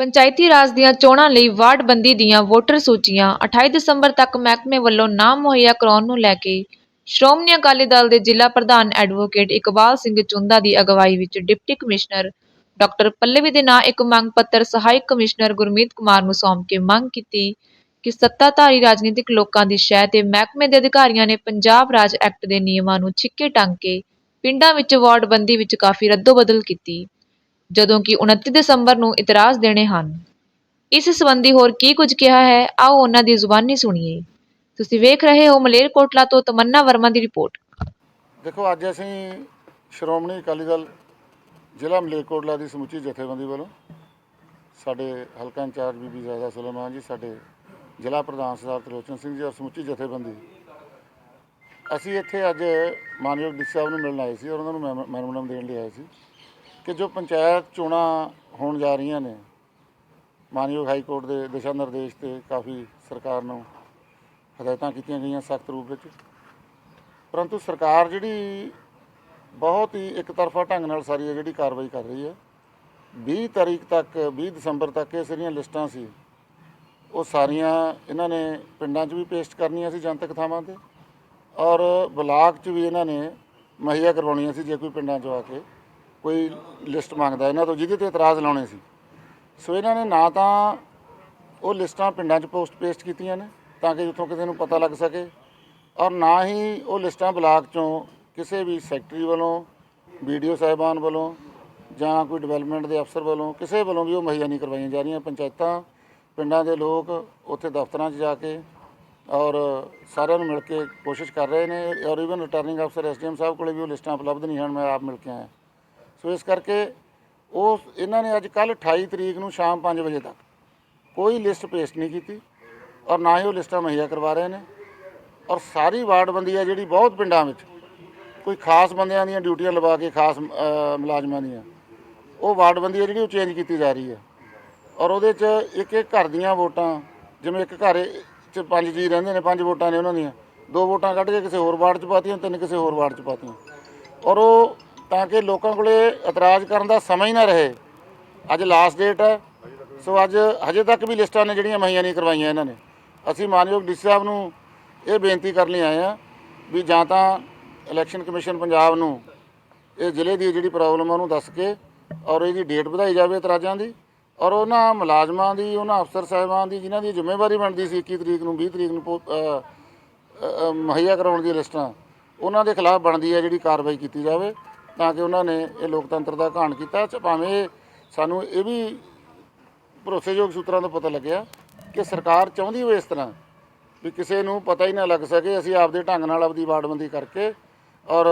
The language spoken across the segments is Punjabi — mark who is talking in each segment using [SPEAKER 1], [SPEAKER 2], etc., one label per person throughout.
[SPEAKER 1] ਪੰਚਾਇਤੀ ਰਾਜ ਦੀਆਂ ਚੋਣਾਂ ਲਈ ਵਾਰਡ ਬੰਦੀ ਦੀਆਂ ਵੋਟਰ ਸੂਚੀਆਂ 28 ਦਸੰਬਰ ਤੱਕ ਮਹਿਕਮੇ ਵੱਲੋਂ ਨਾ ਮੁਹੱਈਆ ਕਰਾਉਣ ਨੂੰ ਲੈ ਕੇ ਸ਼੍ਰੋਮਣੀ ਅਕਾਲੀ ਦਲ ਦੇ ਜ਼ਿਲ੍ਹਾ ਪ੍ਰਧਾਨ ਐਡਵੋਕੇਟ ਇਕਬਾਲ ਸਿੰਘ ਚੁੰਦਾ ਦੀ ਅਗਵਾਈ ਵਿੱਚ ਡਿਪਟੀ ਕਮਿਸ਼ਨਰ ਡਾਕਟਰ ਪੱਲਵੀ ਦੇ ਨਾਂ ਇੱਕ ਮੰਗ ਪੱਤਰ ਸਹਾਇਕ ਕਮਿਸ਼ਨਰ ਗੁਰਮੀਤ ਕੁਮਾਰ ਨੂੰ ਸੌਂਪ ਕੇ ਮੰਗ ਕੀਤੀ ਕਿ ਸੱਤਾਧਾਰੀ ਰਾਜਨੀਤਿਕ ਲੋਕਾਂ ਦੀ ਸ਼ਹਿ ਤੇ ਮਹਿਕਮੇ ਦੇ ਅਧਿਕਾਰੀਆਂ ਨੇ ਪੰਜਾਬ ਰਾਜ ਐਕਟ ਦੇ ਨਿਯਮਾਂ ਨੂੰ ਛਿੱਕੇ ਟੰਗ ਕੇ ਪਿੰਡਾਂ ਵਿੱਚ ਵਾਰਡ ਬੰਦੀ ਵਿੱਚ ਕਾਫੀ ਰੱਦੋ-ਬਦਲ ਕੀਤੀ। ਜਦੋਂ ਕਿ 29 ਦਸੰਬਰ ਨੂੰ ਇਤਰਾਜ਼ ਦੇਣੇ ਹਨ। ਇਸ ਸੰਬੰਧੀ ਹੋਰ ਕੀ ਕੁਝ ਕਿਹਾ ਹੈ, ਆਓ ਉਹਨਾਂ ਦੀ ਜ਼ੁਬਾਨੀ ਸੁਣੀਏ। ਤੁਸੀਂ ਵੇਖ ਰਹੇ ਹੋ ਮਲੇਰਕੋਟਲਾ ਤੋਂ ਤਮੰਨਾ ਵਰਮਾ ਦੀ ਰਿਪੋਰਟ।
[SPEAKER 2] ਦੇਖੋ, ਅੱਜ ਅਸੀਂ ਸ਼੍ਰੋਮਣੀ ਅਕਾਲੀ ਦਲ ਜ਼ਿਲ੍ਹਾ ਮਲੇਰਕੋਟਲਾ ਦੀ ਸਮੁੱਚੀ ਜਥੇਬੰਦੀ ਵੱਲੋਂ ਸਾਡੇ ਹਲਕਾ ਇੰਚਾਰਜ ਬੀਬੀ ਜ਼ਾਦਾ ਸੁਲੇਮਾਨ ਜੀ, ਸਾਡੇ ਜ਼ਿਲ੍ਹਾ ਪ੍ਰਧਾਨ ਸਰਦਾਰ ਤਲੋਚਨ ਸਿੰਘ ਜੀ ਔਰ ਸਮੁੱਚੀ ਜਥੇਬੰਦੀ। ਅਸੀਂ ਇੱਥੇ ਅੱਜ ਮਾਨਯੋਗ ਡੀ ਸਾਹਿਬ ਨੂੰ ਮਿਲਣ ਆਏ ਸੀ ਔਰ ਉਹਨਾਂ ਨੂੰ ਮੈਮ- ਮੈਮੋਰੰਡਮ ਦੇਣ ਲਈ ਆਏ ਸੀ। ਕਿ ਜੋ ਪੰਚਾਇਤ ਚੋਣਾਂ ਹੋਣ ਜਾ ਰਹੀਆਂ ਨੇ, ਮਾਨਯੋਗ ਹਾਈ ਕੋਰਟ ਦੇ ਦਿਸ਼ਾ ਨਿਰਦੇਸ਼ ਤੇ ਕਾਫੀ ਸਰਕਾਰ ਨੂੰ ਹਦਾਇਤਾਂ ਕੀਤੀਆਂ ਗਈਆਂ ਸਖਤ ਰੂਪ ਵਿੱਚ। ਪਰੰਤੂ ਸਰਕਾਰ ਜਿਹੜੀ ਬਹੁਤ ਹੀ ਇੱਕ ਤਰਫਾ ਢੰਗ ਨਾਲ ਸਾਰੀ ਇਹ ਜਿਹੜੀ ਕਾਰਵਾਈ ਕਰ ਰਹੀ ਹੈ 20 ਤਾਰੀਖ ਤੱਕ 20 ਦਸੰਬਰ ਤੱਕ ਇਹ ਸਾਰੀਆਂ ਲਿਸਟਾਂ ਸੀ, ਉਹ ਸਾਰੀਆਂ ਇਹਨਾਂ ਨੇ ਪਿੰਡਾਂ 'ਚ ਵੀ ਪੇਸਟ ਕਰਨੀਆਂ ਸੀ ਜਨਤਕ ਥਾਵਾਂ ਤੇ ਔਰ ਬਲਾਕ 'ਚ ਵੀ ਇਹਨਾਂ ਨੇ ਮੁਹੱਈਆ ਕਰਵਾਉਣੀਆਂ ਸੀ ਜੇ ਕੋਈ ਪਿੰਡਾਂ 'ਚ ਆ ਕੇ। ਕੋਈ ਲਿਸਟ ਮੰਗਦਾ, ਇਹਨਾਂ ਤੋਂ ਜਿਹਦੇ ਤੇ ਇਤਰਾਜ਼ ਲਾਉਣੇ ਸੀ। ਸੋ ਇਹਨਾਂ ਨੇ ਨਾ ਤਾਂ ਉਹ ਲਿਸਟਾਂ ਪਿੰਡਾਂ 'ਚ ਪੋਸਟ ਪੇਸਟ ਕੀਤੀਆਂ ਨੇ, ਤਾਂ ਕਿ ਉੱਥੋਂ ਕਿਸੇ ਨੂੰ ਪਤਾ ਲੱਗ ਸਕੇ, ਔਰ ਨਾ ਹੀ ਉਹ ਲਿਸਟਾਂ ਬਲਾਕ 'ਚੋਂ ਕਿਸੇ ਵੀ ਸੈਕਟਰੀ ਵੱਲੋਂ ਵੀਡੀਓ ਸਾਹਿਬਾਨ ਵੱਲੋਂ, ਜਾਂ ਕੋਈ ਡਿਵੈਲਪਮੈਂਟ ਦੇ ਅਫਸਰ ਵੱਲੋਂ, ਕਿਸੇ ਵੱਲੋਂ ਵੀ ਉਹ ਮੁਹੱਈਆ ਨਹੀਂ ਕਰਵਾਈਆਂ ਜਾ ਰਹੀਆਂ। ਪੰਚਾਇਤਾਂ, ਪਿੰਡਾਂ ਦੇ ਲੋਕ ਉੱਥੇ ਦਫ਼ਤਰਾਂ 'ਚ ਜਾ ਕੇ ਔਰ ਸਾਰਿਆਂ ਨੂੰ ਮਿਲ ਕੇ ਕੋਸ਼ਿਸ਼ ਕਰ ਰਹੇ ਨੇ, ਔਰ ਇਵਨ ਰਿਟਰਨਿੰਗ ਅਫਸਰ ਐਸਡੀਐਮ ਸਾਹਿਬ ਕੋਲੇ ਵੀ ਉਹ ਲਿਸਟਾਂ ਉਪਲਬਧ ਨਹੀਂ ਹਨ, ਮੈਂ ਆਪ ਮਿਲ ਕੇ ਆਇਆ। ਸੋ ਇਸ ਕਰਕੇ ਉਹ ਇਹਨਾਂ ਨੇ ਅੱਜ ਕੱਲ 28 ਤਰੀਕ ਨੂੰ ਸ਼ਾਮ 5 ਵਜੇ ਤੱਕ ਕੋਈ ਲਿਸਟ ਪੇਸ਼ ਨਹੀਂ ਕੀਤੀ ਔਰ ਨਾ ਹੀ ਉਹ ਲਿਸਟਾਂ ਮੁਹੱਈਆ ਕਰਵਾ ਰਹੇ ਨੇ ਔਰ ਸਾਰੀ ਵਾਰਡਬੰਦੀ ਆ ਜਿਹੜੀ ਬਹੁਤ ਪਿੰਡਾਂ ਵਿੱਚ ਕੋਈ ਖਾਸ ਬੰਦਿਆਂ ਦੀਆਂ ਡਿਊਟੀਆਂ ਲਵਾ ਕੇ ਖਾਸ ਮੁਲਾਜ਼ਮਾਂ ਦੀਆਂ, ਉਹ ਵਾਰਡਬੰਦੀ ਆ ਜਿਹੜੀ ਉਹ ਚੇਂਜ ਕੀਤੀ ਜਾ ਰਹੀ ਹੈ ਔਰ ਉਹਦੇ 'ਚ ਇੱਕ ਇੱਕ ਘਰ ਦੀਆਂ ਵੋਟਾਂ, ਜਿਵੇਂ ਇੱਕ ਘਰ 'ਚ ਪੰਜ ਜੀ ਰਹਿੰਦੇ ਨੇ, ਪੰਜ ਵੋਟਾਂ ਨੇ ਉਹਨਾਂ ਦੀਆਂ, ਦੋ ਵੋਟਾਂ ਕੱਢ ਕੇ ਕਿਸੇ ਹੋਰ ਵਾਰਡ 'ਚ ਪਾਤੀਆਂ, ਤਿੰਨ ਕਿਸੇ ਹੋਰ ਵਾਰਡ 'ਚ ਪਾਤੀਆਂ ਔਰ ਉਹ ਤਾਂ ਕਿ ਲੋਕਾਂ ਕੋਲੇ ਇਤਰਾਜ਼ ਕਰਨ ਦਾ ਸਮਾਂ ਹੀ ਨਾ ਰਹੇ। ਅੱਜ ਲਾਸਟ ਡੇਟ ਹੈ। ਸੋ ਅੱਜ ਹਜੇ ਤੱਕ ਵੀ ਲਿਸਟਾਂ ਨੇ ਜਿਹੜੀਆਂ ਮੁਹੱਈਆ ਨਹੀਂ ਕਰਵਾਈਆਂ ਇਹਨਾਂ ਨੇ। ਅਸੀਂ ਮਾਨਯੋਗ ਡੀ ਸਾਹਿਬ ਨੂੰ ਇਹ ਬੇਨਤੀ ਕਰਨ ਲਈ ਆਏ ਆ ਵੀ ਜਾਂ ਤਾਂ ਇਲੈਕਸ਼ਨ ਕਮਿਸ਼ਨ ਪੰਜਾਬ ਨੂੰ ਇਹ ਜ਼ਿਲ੍ਹੇ ਦੀ ਜਿਹੜੀ ਪ੍ਰੋਬਲਮ ਆ ਉਹਨੂੰ ਦੱਸ ਕੇ ਔਰ ਇਹਦੀ ਡੇਟ ਵਧਾਈ ਜਾਵੇ ਇਤਰਾਜ਼ਾਂ ਦੀ। ਔਰ ਉਹਨਾਂ ਮੁਲਾਜ਼ਮਾਂ ਦੀ, ਉਹਨਾਂ ਅਫਸਰ ਸਾਹਿਬਾਂ ਦੀ, ਜਿਨ੍ਹਾਂ ਦੀ ਜ਼ਿੰਮੇਵਾਰੀ ਬਣਦੀ ਸੀ 21 ਤਰੀਕ ਨੂੰ 20 ਤਰੀਕ ਨੂੰ ਪੋ- ਮੁਹੱਈਆ ਕਰਾਉਣ ਦੀ ਲਿਸਟਾਂ, ਉਹਨਾਂ ਦੇ ਖਿਲਾਫ ਬਣਦੀ ਹੈ ਜਿਹੜੀ ਕਾਰਵਾਈ ਕੀਤੀ ਜਾਵੇ। ਤਾਂ ਕਿ ਉਹਨਾਂ ਨੇ ਇਹ ਲੋਕਤੰਤਰ ਦਾ ਘਾਣ ਕੀਤਾ। ਭਾਵੇਂ ਸਾਨੂੰ ਇਹ ਵੀ ਭਰੋਸੇਯੋਗ ਸੂਤਰਾਂ ਤੋਂ ਪਤਾ ਲੱਗਿਆ ਕਿ ਸਰਕਾਰ ਚਾਹੁੰਦੀ ਹੋਵੇ ਇਸ ਤਰ੍ਹਾਂ ਵੀ ਕਿਸੇ ਨੂੰ ਪਤਾ ਹੀ ਨਾ ਲੱਗ ਸਕੇ ਅਸੀਂ ਆਪਦੇ ਢੰਗ ਨਾਲ ਆਪਦੀ ਵਾਰਡਬੰਦੀ ਕਰਕੇ ਔਰ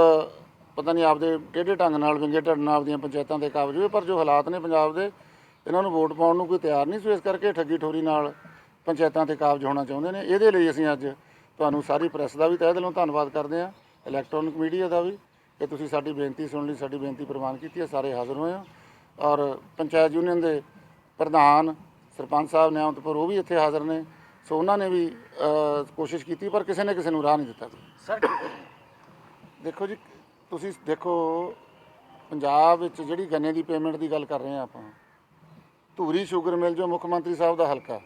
[SPEAKER 2] ਪਤਾ ਨਹੀਂ ਆਪਦੇ ਟੇਢੇ ਢੰਗ ਨਾਲ ਵਿੰਗੇ ਢੰਗ ਨਾਲ ਆਪਦੀਆਂ ਪੰਚਾਇਤਾਂ ਤੇ ਕਾਬਜ ਹੋਏ, ਪਰ ਜੋ ਹਾਲਾਤ ਨੇ ਪੰਜਾਬ ਦੇ, ਇਹਨਾਂ ਨੂੰ ਵੋਟ ਪਾਉਣ ਨੂੰ ਕੋਈ ਤਿਆਰ ਨਹੀਂ ਸੋ। ਇਸ ਕਰਕੇ ਠੱਗੀ ਠੋਰੀ ਨਾਲ ਪੰਚਾਇਤਾਂ ਤੇ ਕਾਬਜ ਹੋਣਾ ਚਾਹੁੰਦੇ ਨੇ। ਇਹਦੇ ਲਈ ਅਸੀਂ ਅੱਜ ਤੁਹਾਨੂੰ ਸਾਰੀ ਪ੍ਰੈਸ ਦਾ ਵੀ ਤਹਿ ਦਿਲੋਂ ਧੰਨਵਾਦ ਕਰਦੇ ਹਾਂ, ਇਲੈਕਟ੍ਰੋਨਿਕ ਮੀਡੀਆ ਦਾ ਵੀ। ਕਿ ਤੁਸੀਂ ਸਾਡੀ ਬੇਨਤੀ ਸੁਣ ਲਈ ਸਾਡੀ ਬੇਨਤੀ ਪ੍ਰਵਾਨ ਕੀਤੀ ਹੈ ਸਾਰੇ ਹਾਜ਼ਰ ਹੋਏ ਆ ਔਰ ਪੰਚਾਇਤ ਯੂਨੀਅਨ ਦੇ ਪ੍ਰਧਾਨ ਸਰਪੰਚ ਸਾਹਿਬ ਨਿਆਮਤਪੁਰ ਉਹ ਵੀ ਇੱਥੇ ਹਾਜ਼ਰ ਨੇ। ਸੋ ਉਹਨਾਂ ਨੇ ਵੀ ਕੋਸ਼ਿਸ਼ ਕੀਤੀ ਪਰ ਕਿਸੇ ਨੇ ਕਿਸੇ ਨੂੰ ਰਾਹ ਨਹੀਂ ਦਿੱਤਾ
[SPEAKER 3] ਸਰ
[SPEAKER 2] ਦੇਖੋ ਜੀ ਤੁਸੀਂ ਦੇਖੋ ਪੰਜਾਬ ਵਿੱਚ ਜਿਹੜੀ ਗੰਨੇ ਦੀ ਪੇਮੈਂਟ ਦੀ ਗੱਲ ਕਰ ਰਹੇ ਹਾਂ ਆਪਾਂ ਧੂਰੀ ਸ਼ੂਗਰ ਮਿਲ ਜੋ ਮੁੱਖ ਮੰਤਰੀ ਸਾਹਿਬ ਦਾ ਹਲਕਾ।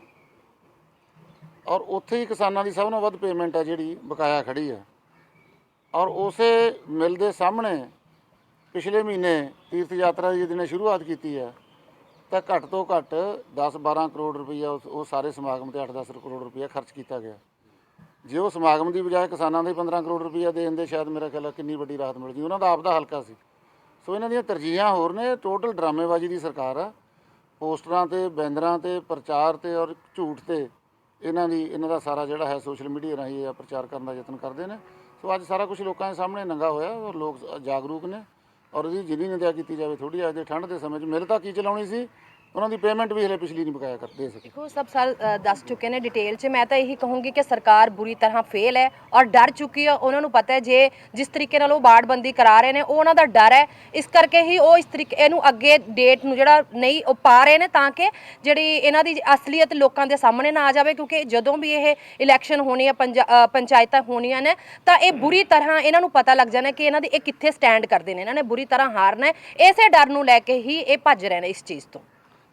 [SPEAKER 2] ਔਰ ਉੱਥੇ ਹੀ ਕਿਸਾਨਾਂ ਦੀ ਸਭ ਨਾਲੋਂ ਵੱਧ ਪੇਮੈਂਟ ਹੈ ਜਿਹੜੀ ਬਕਾਇਆ ਖੜੀ ਹੈ ਔਰ ਉਸੇ ਮਿਲ ਦੇ ਸਾਹਮਣੇ ਪਿਛਲੇ ਮਹੀਨੇ ਤੀਰਥ ਯਾਤਰਾ ਦੀ ਜਿਹਨੇ ਸ਼ੁਰੂਆਤ ਕੀਤੀ ਹੈ, ਤਾਂ ਘੱਟ ਤੋਂ ਘੱਟ 10-12 ਕਰੋੜ ਰੁਪਈਆ ਉਸ, ਉਹ ਸਾਰੇ ਸਮਾਗਮ ਤੇ 8-10 ਕਰੋੜ ਰੁਪਈਆ ਖਰਚ ਕੀਤਾ ਗਿਆ। ਜੇ ਉਹ ਸਮਾਗਮ ਦੀ ਬਜਾਏ ਕਿਸਾਨਾਂ ਦੇ 15 ਕਰੋੜ ਰੁਪਈਆ ਦੇਣ ਦੇ ਸ਼ਾਇਦ ਮੇਰਾ ਖਿਆਲ ਹੈ ਕਿੰਨੀ ਵੱਡੀ ਰਾਹਤ ਮਿਲ ਜੀ ਉਹਨਾਂ ਦਾ ਆਪਦਾ ਹਲਕਾ ਸੀ। ਸੋ ਇਹਨਾਂ ਦੀਆਂ ਤਰਜੀਹਾਂ ਹੋਰ ਨੇ ਟੋਟਲ ਡਰਾਮੇਬਾਜ਼ੀ ਦੀ ਸਰਕਾਰ ਆ। ਪੋਸਟਰਾਂ ਤੇ, ਬੈਨਰਾਂ ਤੇ, ਪ੍ਰਚਾਰ ਤੇ ਔਰ ਝੂਠ ਤੇ ਇਹਨਾਂ ਦੀ, ਇਹਨਾਂ ਦਾ ਸਾਰਾ ਜਿਹੜਾ ਹੈ ਸੋਸ਼ਲ ਮੀਡੀਆ ਰਾਹੀਂ ਇਹ ਪ੍ਰਚਾਰ ਕਰਨ ਦਾ ਯਤਨ ਕਰਦੇ ਨੇ। ਸੋ ਅੱਜ ਸਾਰਾ ਕੁਝ ਲੋਕਾਂ ਦੇ ਸਾਹਮਣੇ ਨੰਗਾ ਹੋਇਆ ਔਰ ਲੋਕ ਜਾਗਰੂਕ ਨੇ ਔਰ ਉਹਦੀ ਜਿੰਨੀ ਨਿੰਦਿਆ ਕੀਤੀ ਜਾਵੇ ਥੋੜੀ ਅੱਜ ਦੇ ਠੰਡ ਦੇ ਸਮੇਂ 'ਚ, ਮਿਲ ਤਾਂ ਕੀ ਚਲਾਉਣੀ ਸੀ? ਉਹਨਾਂ ਦੀ ਪੇਮੈਂਟ ਵੀ ਹਲੇ ਪਿਛਲੀ ਨਹੀਂ ਬਕਾਇਆ ਕਰ ਸਕੇ
[SPEAKER 3] ਦੇਖੋ ਸਭ ਸਾਲ ਅ, ਦੱਸ ਚੁੱਕੇ ਨੇ ਡਿਟੇਲ 'ਚ। ਮੈਂ ਤਾਂ ਇਹੀ ਕਹੂੰਗੀ ਕਿ ਸਰਕਾਰ ਬੁਰੀ ਤਰ੍ਹਾਂ ਫੇਲ ਹੈ ਔਰ ਡਰ ਚੁੱਕੀ ਹੈ। ਉਹਨਾਂ ਨੂੰ ਪਤਾ ਹੈ ਜੇ ਜਿਸ ਤਰੀਕੇ ਨਾਲ ਉਹ ਬਾੜਬੰਦੀ ਕਰਾ ਰਹੇ ਨੇ ਉਹ ਉਹਨਾਂ ਦਾ ਡਰ ਹੈ। ਇਸ ਕਰਕੇ ਹੀ ਉਹ ਇਸ ਤਰੀਕੇ ਇਹਨੂੰ ਅੱਗੇ ਡੇਟ ਨੂੰ ਜਿਹੜਾ ਨਹੀਂ ਉਹ ਪਾ ਰਹੇ ਨੇ ਤਾਂ ਕਿ ਜਿਹੜੀ ਇਹਨਾਂ ਦੀ ਅਸਲੀਅਤ ਲੋਕਾਂ ਦੇ ਸਾਹਮਣੇ ਨਾ ਆ ਜਾਵੇ। ਕਿਉਂਕਿ ਜਦੋਂ ਵੀ ਇਹ ਇਲੈਕਸ਼ਨ ਹੋਣੀ ਹੈ ਪੰਜਾ- ਅ, ਪੰਚਾਇਤਾਂ ਹੋਣੀਆਂ ਨੇ ਤਾਂ ਇਹ ਬੁਰੀ ਤਰ੍ਹਾਂ ਇਹਨਾਂ ਨੂੰ ਪਤਾ ਲੱਗ ਜਾਣਾ ਕਿ ਇਹਨਾਂ ਦੀ ਇਹ ਕਿੱਥੇ ਸਟੈਂਡ ਕਰਦੇ ਨੇ। ਇਹਨਾਂ ਨੇ ਬੁਰੀ ਤਰ੍ਹਾਂ ਹਾਰਨਾ ਹੈ। ਇਸੇ ਡਰ ਨੂੰ ਲੈ ਕੇ ਹੀ ਇਹ ਭੱਜ ਰਹੇ ਨੇ ਇਸ ਚੀਜ਼ ਤੋਂ।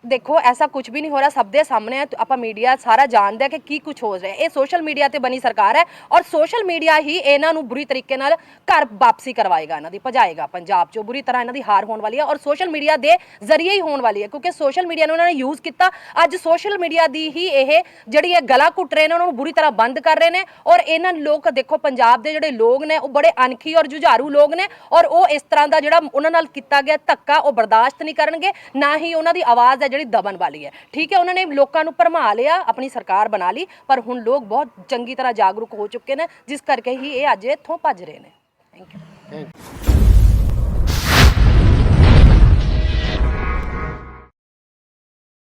[SPEAKER 3] ਦੇਖੋ, ਐਸਾ ਕੁਝ ਵੀ ਨਹੀਂ ਹੋ ਰਿਹਾ, ਸਭ ਦੇ ਸਾਹਮਣੇ ਹੈ। ਆਪਾਂ ਮੀਡੀਆ ਸਾਰਾ ਜਾਣਦਾ ਹੈ ਕਿ ਕੀ ਕੁਝ ਹੋ ਰਿਹਾ। ਇਹ ਸੋਸ਼ਲ ਮੀਡੀਆ ਤੇ ਬਣੀ ਸਰਕਾਰ ਹੈ ਔਰ ਸੋਸ਼ਲ ਮੀਡੀਆ ਹੀ ਇਹਨਾਂ ਨੂੰ ਬੁਰੀ ਤਰੀਕੇ ਨਾਲ ਘਰ ਵਾਪਸੀ ਕਰਵਾਏਗਾ, ਇਹਨਾਂ ਦੀ, ਭਜਾਏਗਾ। ਪੰਜਾਬ 'ਚੋਂ ਬੁਰੀ ਤਰ੍ਹਾਂ ਇਹਨਾਂ ਦੀ ਹਾਰ ਹੋਣ ਵਾਲੀ ਹੈ ਔਰ ਸੋਸ਼ਲ ਮੀਡੀਆ ਦੇ ਜ਼ਰੀਏ ਹੀ ਹੋਣ ਵਾਲੀ ਹੈ, ਕਿਉਂਕਿ ਸੋਸ਼ਲ ਮੀਡੀਆ ਨੂੰ ਉਹਨਾਂ ਨੇ ਯੂਜ਼ ਕੀਤਾ। ਅੱਜ ਸੋਸ਼ਲ ਮੀਡੀਆ ਦੀ ਹੀ ਇਹ ਜਿਹੜੀ ਇਹ ਗਲਾ ਘੁੱਟ ਰਹੇ ਨੇ, ਉਹਨਾਂ ਨੂੰ ਬੁਰੀ ਤਰ੍ਹਾਂ ਬੰਦ ਕਰ ਰਹੇ ਨੇ ਔਰ ਇਹਨਾਂ ਲੋਕ, ਦੇਖੋ, ਪੰਜਾਬ ਦੇ ਜਿਹੜੇ ਲੋਕ ਨੇ, ਉਹ ਬੜੇ ਅਣਖੀ ਔਰ ਜੁਝਾਰੂ ਲੋਕ ਨੇ ਔਰ ਉਹ ਇਸ ਤਰ੍ਹਾਂ ਦਾ ਜਿਹੜਾ ਉਹਨਾਂ ਨਾਲ ਕੀਤਾ ਗਿਆ ਧੱਕਾ, ਉਹ ਬਰਦਾਸ਼ਤ ਨਹੀਂ ਕਰਨਗੇ, ਨਾ ਹੀ ਉਹਨਾਂ ਦੀ ਆਵਾਜ਼ ਜਿਹੜੀ ਦਬਨ ਵਾਲੀ ਹੈ। ਠੀਕ ਹੈ, ਉਹਨਾਂ ਨੇ ਲੋਕਾਂ ਨੂੰ ਭਰਮਾ ਲਿਆ, ਆਪਣੀ ਸਰਕਾਰ ਬਣਾ ਲਈ, ਪਰ ਹੁਣ ਲੋਕ ਬਹੁਤ ਚੰਗੀ ਤਰ੍ਹਾਂ ਜਾਗਰੂਕ ਹੋ ਚੁੱਕੇ ਨੇ, ਜਿਸ ਕਰਕੇ ਹੀ ਇਹ ਅੱਜ ਇੱਥੋਂ ਭੱਜ ਰਹੇ ਨੇ।
[SPEAKER 2] Thank you